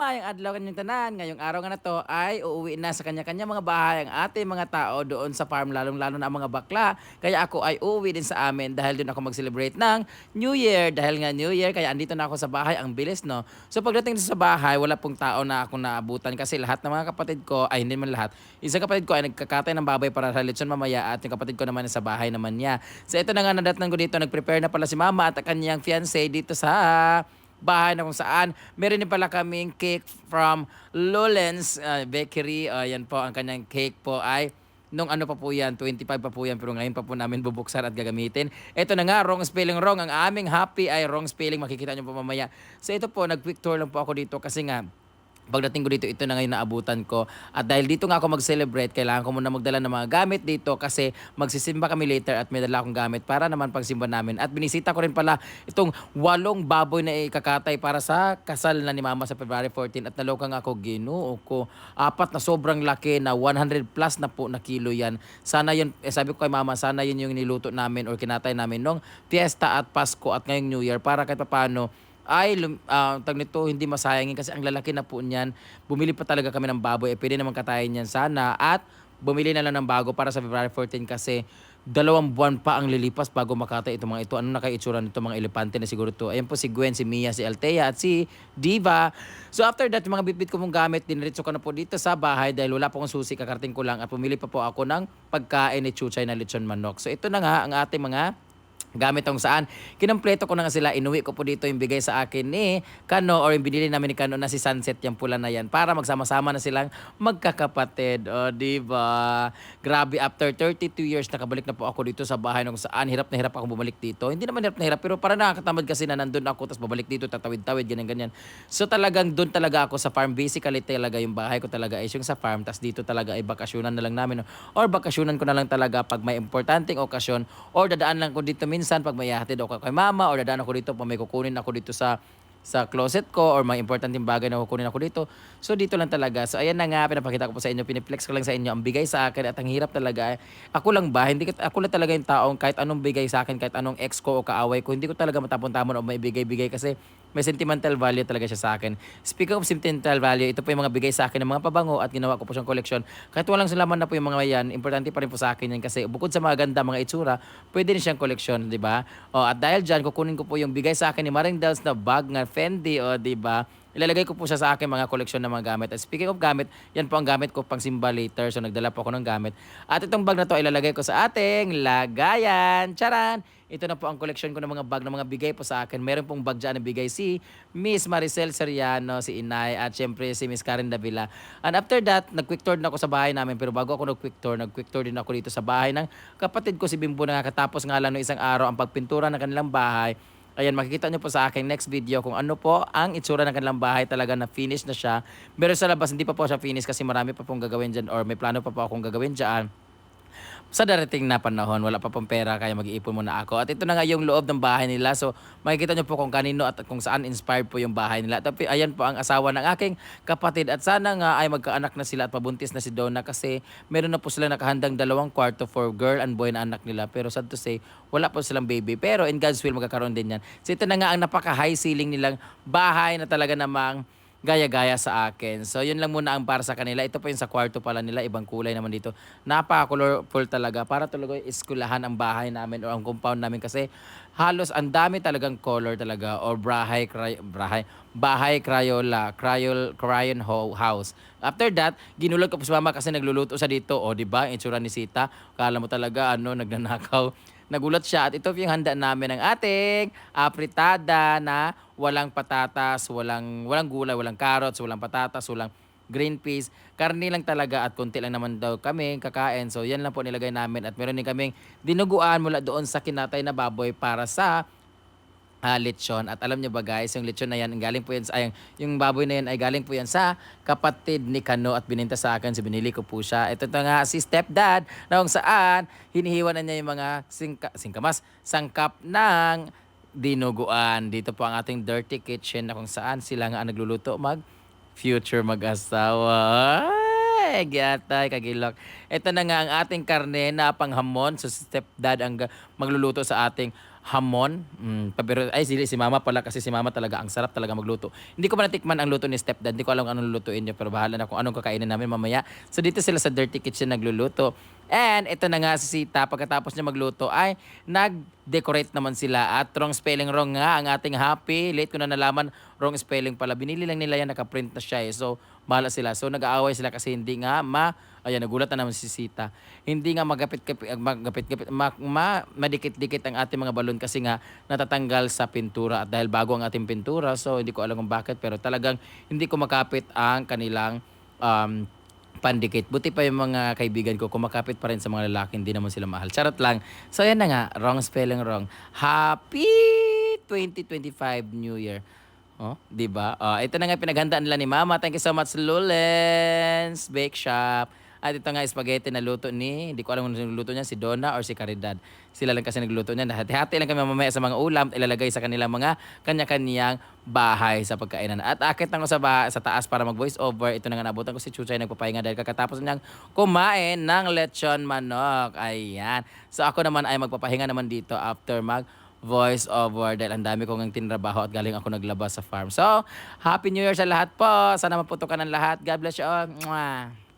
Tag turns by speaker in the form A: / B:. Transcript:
A: Mayang adlaw kanyang tanan. Ngayong araw nga na to ay uuwi na sa kanya-kanya mga bahay ang ating mga tao doon sa farm, lalong-lalo na ang mga bakla. Kaya ako ay uuwi din sa amin dahil doon ako mag-celebrate ng New Year. Dahil nga New Year, kaya andito na ako sa bahay. Ang bilis, no? So pagdating sa bahay, wala pong tao na ako naabutan kasi lahat ng mga kapatid ko, ay hindi man lahat, isang kapatid ko ay nagkakatay ng baboy para sa lechon mamaya at yung kapatid ko naman sa bahay naman niya. So ito na nga nadatnan ko dito, nag-prepare na pala si mama at ang kanyang fiancé dito sa bahay na kung saan meron din pala kaming cake from Lowlands uh, Bakery. Uh, yan po, ang kanyang cake po ay nung ano pa po yan, 25 pa po yan, pero ngayon pa po namin bubuksan at gagamitin. Ito na nga, wrong spelling wrong. Ang aming happy ay wrong spelling. Makikita nyo po mamaya. So ito po, nag-quick tour lang po ako dito kasi nga, pagdating ko dito, ito na ngayon naabutan ko. At dahil dito nga ako mag-celebrate, kailangan ko muna magdala ng mga gamit dito kasi magsisimba kami later at may dala akong gamit para naman pagsimba namin. At binisita ko rin pala itong walong baboy na ikakatay para sa kasal na ni Mama sa February 14 at nalokang ako ginoo ko. Apat na sobrang laki na 100 plus na po na kilo yan. Sana yun, eh, sabi ko kay Mama, sana yun yung niluto namin or kinatay namin nung fiesta at Pasko at ngayong New Year para kahit paano ay lum, ah, tag nito hindi masayangin kasi ang lalaki na po niyan. Bumili pa talaga kami ng baboy. Eh, pwede naman katayin niyan sana at bumili na lang ng bago para sa February 14 kasi dalawang buwan pa ang lilipas bago makatay itong mga ito. Ano na kay itsura nito mga elepante na siguro to. Ayan po si Gwen, si Mia, si Althea at si Diva. So after that, mga bitbit ko mong gamit, diniritso ko na po dito sa bahay dahil wala po akong susi, kakarating ko lang at pumili pa po ako ng pagkain ni Chuchay na lechon manok. So ito na nga ang ating mga gamit kung saan. Kinompleto ko na nga sila, inuwi ko po dito yung bigay sa akin ni Kano or yung binili namin ni Kano na si Sunset, yung pula na yan, para magsama-sama na silang magkakapatid. O, di ba? Grabe, after 32 years, nakabalik na po ako dito sa bahay kung saan hirap na hirap ako bumalik dito. Hindi naman hirap na hirap, pero para nakakatamad kasi na nandun ako, tapos babalik dito, tatawid-tawid, ganyan-ganyan. So talagang doon talaga ako sa farm. Basically talaga yung bahay ko talaga is yung sa farm, tapos dito talaga ay bakasyonan na lang namin. Or bakasyonan ko na lang talaga pag may importanteng okasyon, or dadaan lang ko dito minsan pag may hatid ako kay mama, or dadaan ako dito pag may kukunin ako dito sa sa closet ko or mga importanteng bagay na kukunin ako dito. So dito lang talaga. So ayan na nga, pinapakita ko po sa inyo, piniplex ko lang sa inyo ang bigay sa akin at ang hirap talaga. Ako lang ba, hindi ko, ako lang talaga yung taong kahit anong bigay sa akin, kahit anong ex ko o kaaway ko, hindi ko talaga matapon-tamon o may bigay-bigay kasi may sentimental value talaga siya sa akin. Speaking of sentimental value, ito po yung mga bigay sa akin ng mga pabango at ginawa ko po siyang collection. Kahit walang salaman na po yung mga yan, importante pa rin po sa akin yan kasi bukod sa mga ganda, mga itsura, pwede rin siyang collection, di ba? O, at dahil dyan, kukunin ko po yung bigay sa akin ni Maring Dels na bag nga Fendi, o di ba? Ilalagay ko po siya sa akin mga koleksyon ng mga gamit. At speaking of gamit, yan po ang gamit ko pang simba later. So nagdala po ako ng gamit. At itong bag na to ilalagay ko sa ating lagayan. Charan! Ito na po ang koleksyon ko ng mga bag ng mga bigay po sa akin. Meron pong bag dyan na bigay si Miss Maricel Seriano, si Inay, at syempre si Miss Karen Davila. And after that, nag-quick tour na ako sa bahay namin. Pero bago ako nag-quick tour, nag-quick tour din ako dito sa bahay ng kapatid ko si Bimbo na nakatapos nga lang ng isang araw ang pagpintura ng kanilang bahay. Ayan, makikita nyo po sa aking next video kung ano po ang itsura ng kanilang bahay talaga na finish na siya. Pero sa labas, hindi pa po siya finish kasi marami pa pong gagawin dyan or may plano pa po akong gagawin dyan sa darating na panahon, wala pa pong pera kaya mag-iipon muna ako. At ito na nga yung loob ng bahay nila. So makikita nyo po kung kanino at kung saan inspired po yung bahay nila. Tapi ayan po ang asawa ng aking kapatid. At sana nga ay magkaanak na sila at pabuntis na si Donna kasi meron na po sila nakahandang dalawang kwarto for girl and boy na anak nila. Pero sad to say, wala po silang baby. Pero in God's will, magkakaroon din yan. So ito na nga ang napaka-high ceiling nilang bahay na talaga namang gaya-gaya sa akin. So, yun lang muna ang para sa kanila. Ito po yung sa kwarto pala nila. Ibang kulay naman dito. Napaka-colorful talaga. Para talaga iskulahan ang bahay namin or ang compound namin kasi halos ang dami talagang color talaga or brahay, cry, brahay, bahay crayola, crayol, crayon ho- house. After that, ginulog ko po si mama kasi nagluluto sa dito. O, di ba? Itsura ni Sita. Kala mo talaga, ano, nagnanakaw. Nagulat siya at ito yung handa namin ng ating apritada na walang patatas, walang walang gulay, walang carrots, walang patatas, walang green peas. Karni lang talaga at konti lang naman daw kami kakain. So yan lang po nilagay namin at meron din kaming dinuguan mula doon sa kinatay na baboy para sa ah, lechon. At alam niyo ba guys, yung lechon na yan, galing po yan sa, ay, yung baboy na yan ay galing po yan sa kapatid ni Kano at bininta sa akin. So binili ko po siya. Ito na nga si stepdad na kung saan hinihiwa na niya yung mga singka, singkamas, sangkap ng dinuguan. Dito po ang ating dirty kitchen na kung saan sila nga ang nagluluto mag future mag-asawa. Ay, gyatay, kagilok. Ito na nga ang ating karne na panghamon. So, stepdad ang magluluto sa ating hamon. Mm, pero ay si, si mama pala kasi si mama talaga ang sarap talaga magluto. Hindi ko pa natikman ang luto ni stepdad. Hindi ko alam kung anong lulutuin niya pero bahala na kung anong kakainin namin mamaya. So dito sila sa Dirty Kitchen nagluluto. And ito na nga si Sita pagkatapos niya magluto ay nag-decorate naman sila at wrong spelling wrong nga ang ating happy. Late ko na nalaman wrong spelling pala. Binili lang nila yan nakaprint na siya eh. So bahala sila. So nag-aaway sila kasi hindi nga ma Ayan, nagulat na naman si Sita. Hindi nga magapit-kapit, magapit-kapit, ma, ma, madikit-dikit ang ating mga balon kasi nga natatanggal sa pintura. At dahil bago ang ating pintura, so hindi ko alam kung bakit, pero talagang hindi ko makapit ang kanilang um, pandikit. Buti pa yung mga kaibigan ko, kumakapit pa rin sa mga lalaki, hindi naman sila mahal. Charot lang. So yan na nga, wrong spelling wrong. Happy 2025 New Year. Oh, 'di ba? Oh, ito na nga pinaghandaan nila ni Mama. Thank you so much Lulens Bake Shop. At ito nga spaghetti na luto ni, hindi ko alam kung sino luto niya, si Donna or si Caridad. Sila lang kasi nagluto niya. Hati-hati lang kami mamaya sa mga ulam, ilalagay sa kanilang mga kanya-kanyang bahay sa pagkainan. At akit ako sa, ba- sa taas para mag-voice over. Ito na nga nabutan ko si Chuchay nagpapahinga dahil kakatapos niyang kumain ng lechon manok. Ayan. So ako naman ay magpapahinga naman dito after mag voice over dahil ang dami kong tinrabaho at galing ako naglabas sa farm. So, Happy New Year sa lahat po. Sana maputukan ng lahat. God bless you all. Mwah.